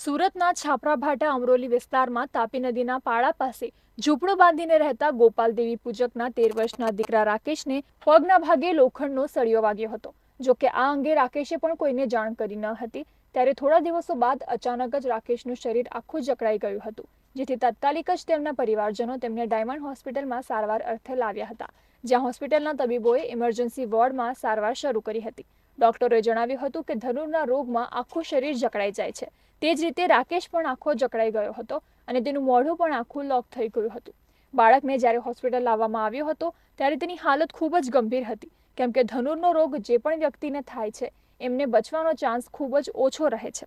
જિલ્લાના છાપરાભાટા અમરોલી વિસ્તારમાં તાપી નદીના પાળા પાસે ઝૂંપડું બાંધીને રહેતા ગોપાલ દેવી પૂજકના તેર વર્ષના દીકરા રાકેશને પગના ભાગે લોખંડનો સળિયો વાગ્યો હતો. જો કે આ અંગે રાકેશે પણ કોઈને જાણ કરી ન હતી. ત્યારે થોડા દિવસો બાદ અચાનક જ રાકેશનું શરીર આખું જકડાઈ ગયું હતું. જેથી તાત્કાલિક જ તેમના પરિવારજનો તેમને ડાયમંડ હોસ્પિટલમાં સારવાર અર્થે લાવ્યા હતા. જ્યાં હોસ્પિટલના તબીબોએ ઇમરજન્સી વોર્ડમાં સારવાર શરૂ કરી હતી. ડોક્ટરોએ જણાવ્યું હતું કે ધનુરના રોગમાં આખું શરીર જકડાઈ જાય છે. તે જ રીતે રાકેશ પણ આખો જકડાઈ ગયો હતો અને તેનું મોઢું પણ આખું લોક થઈ ગયું હતું. બાળકને જ્યારે હોસ્પિટલ લાવવામાં આવ્યો હતો, ત્યારે તેની હાલત ખૂબ જ ગંભીર હતી. કેમ કે ધનુરનો રોગ જે પણ વ્યક્તિને થાય છે, એમને બચવાનો ચાન્સ ખૂબ જ ઓછો રહે છે.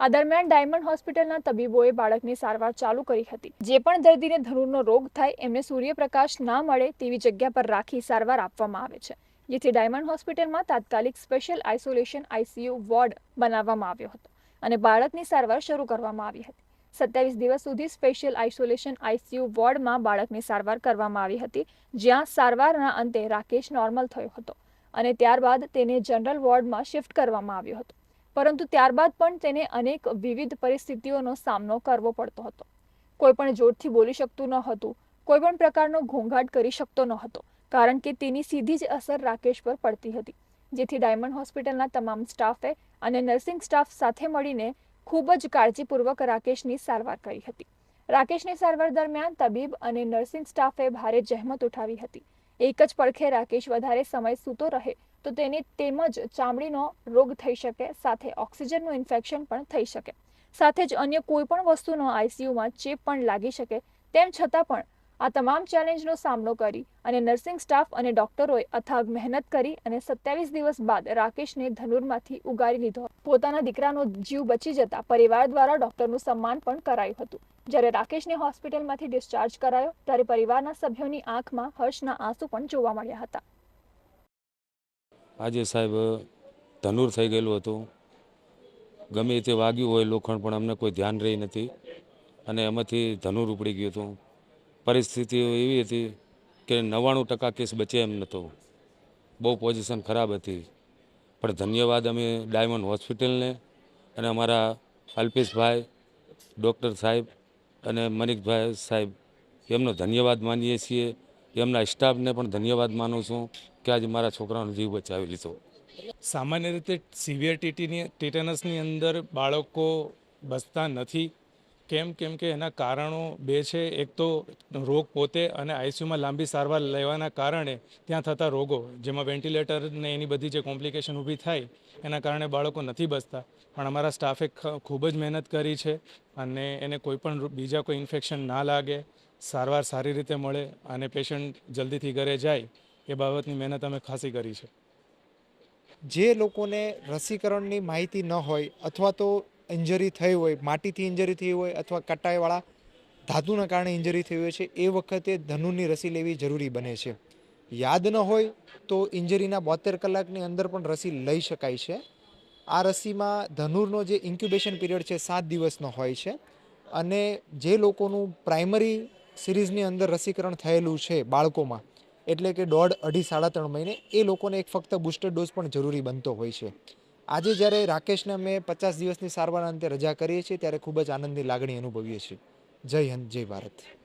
આ દરમિયાન ડાયમંડ હોસ્પિટલના તબીબોએ બાળકની સારવાર ચાલુ કરી હતી. જે પણ દર્દીને ધનુરનો રોગ થાય, એમને સૂર્યપ્રકાશ ના મળે તેવી જગ્યા પર રાખી સારવાર આપવામાં આવે છે. જેથી ડાયમંડ હોસ્પિટલમાં તાત્કાલિક સ્પેશિયલ આઇસોલેશન આઈસીયુ વોર્ડ બનાવવામાં આવ્યો હતો અને બાળકની સારવાર શરૂ કરવામાં આવી હતી. સત્યાવીસ દિવસ સુધી સ્પેશિયલ આઇસોલેશન આઈસીયુ વોર્ડમાં બાળકની સારવાર કરવામાં આવી હતી, જ્યાં સારવારના અંતે રાકેશ નોર્મલ થયો હતો અને ત્યારબાદ તેને જનરલ વોર્ડમાં શિફ્ટ કરવામાં આવ્યો હતો. પરંતુ ત્યારબાદ પણ તેને અનેક વિવિધ પરિસ્થિતિઓનો સામનો કરવો પડતો હતો. કોઈ પણ જોરથી બોલી શકતું ન હતું, કોઈ પણ પ્રકારનો ઘોંઘાટ કરી શકતો ન હતો કારણ કે તેની સીધી જ અસર રાકેશ પર પડતી હતી, જેથી ડાયમંડ હોસ્પિટલના તમામ સ્ટાફે અને નર્સિંગ સ્ટાફ સાથે મળીને ખૂબ જ કાળજીપૂર્વક રાકેશની સારવાર કરી હતી. રાકેશની સારવાર દરમિયાન તબીબ અને નર્સિંગ સ્ટાફે ભારે જહેમત ઉઠાવી હતી. એક જ પડખે રાકેશ વધારે સમય સૂતો રહે, તો તેને તેમજ ચામડીનો રોગ થઈ શકે, સાથે ઓક્સિજનનું ઇન્ફેક્શન પણ થઈ શકે. સાથે જ અન્ય કોઈ પણ વસ્તુનો આઈસીયુમાં ચેપ પણ લાગી શકે, તેમ છતાં પણ આ તમામ ચેલેન્જનો સામનો કરી અને નર્સિંગ સ્ટાફ અને ડોક્ટરોએ અથાગ મહેનત કરી અને સત્યાવીસ દિવસ બાદ રાકેશને ધનુરમાંથી ઉગારી લીધો. પોતાના દીકરાનો જીવ બચી જતા પરિવાર દ્વારા ડોક્ટરનું સન્માન પણ કરાયું હતું. જ્યારે રાકેશને હોસ્પિટલમાંથી ડિસ્ચાર્જ કરાયો, ત્યારે પરિવારના સભ્યોની આંખમાં હર્ષના આંસુ પણ જોવા મળ્યા હતા. આજે સાહેબ ધનુર થઈ ગયેલું હતું. ગમે તે વાગ્યું હોય લોખંડ, પણ અમને કોઈ ધ્યાન રહી નથી. અને એમાંથી ધનુર ઉપડી ગયું હતું. પરિસ્થિતિ એવી હતી કે નવ્વાણું ટકા કેસ બચે એમ નહોતો. બહુ પોઝિશન ખરાબ હતી. પણ ધન્યવાદ અમે ડાયમંડ હોસ્પિટલને અને અમારા અલ્પેશભાઈ, ડૉક્ટર સાહેબ અને મનિકભાઈ સાહેબ, એમનો ધન્યવાદ માનીએ છીએ. એમના સ્ટાફને પણ ધન્યવાદ માનું છું કે આજે મારા છોકરાનો જીવ બચાવી લીધો. સામાન્ય રીતે સિવિયર ટીટીની ટીટેનસની અંદર બાળકો બસતા નથી. કેમ કેમ કે એના કારણો બે છે. એક તો રોગ પોતે અને આઈસીયુમાં લાંબી સારવાર લેવાના કારણે ત્યાં થતા રોગો, જેમાં વેન્ટિલેટર ને એની બધી જે કોમ્પ્લિકેશન ઊભી થાય, એના કારણે બાળકો નથી બચતા. પણ અમારા સ્ટાફે ખૂબ જ મહેનત કરી છે અને એને કોઈ પણ બીજા કોઈ ઇન્ફેક્શન ના લાગે, સારવાર સારી રીતે મળે અને પેશન્ટ જલ્દીથી ઘરે જાય, એ બાબતની મહેનત અમે ખાસી કરી છે. જે લોકોને રસીકરણની માહિતી ન હોય અથવા તો ઇન્જરી થઈ હોય, માટીથી ઇન્જરી થઈ હોય અથવા કટાઈવાળા ધાતુના કારણે ઇન્જરી થઈ હોય છે, એ વખતે ધનુરની રસી લેવી જરૂરી બને છે. યાદ ન હોય તો ઇન્જરીના બોતેર કલાકની અંદર પણ રસી લઈ શકાય છે. આ રસીમાં ધનુરનો જે ઇન્ક્યુબેશન પીરિયડ છે, સાત દિવસનો હોય છે અને જે લોકોનું પ્રાઇમરી સિરીઝની અંદર રસીકરણ થયેલું છે બાળકોમાં, એટલે કે દોઢ, અઢી, સાડા ત્રણ મહિને, એ લોકોને એક ફક્ત બુસ્ટર ડોઝ પણ જરૂરી બનતો હોય છે. આજે જ્યારે રાકેશને અમે પચાસ દિવસની સારવાર અંતે રજા કરીએ છીએ, ત્યારે ખૂબ જ આનંદની લાગણી અનુભવીએ છીએ. જય હિન્દ, જય ભારત.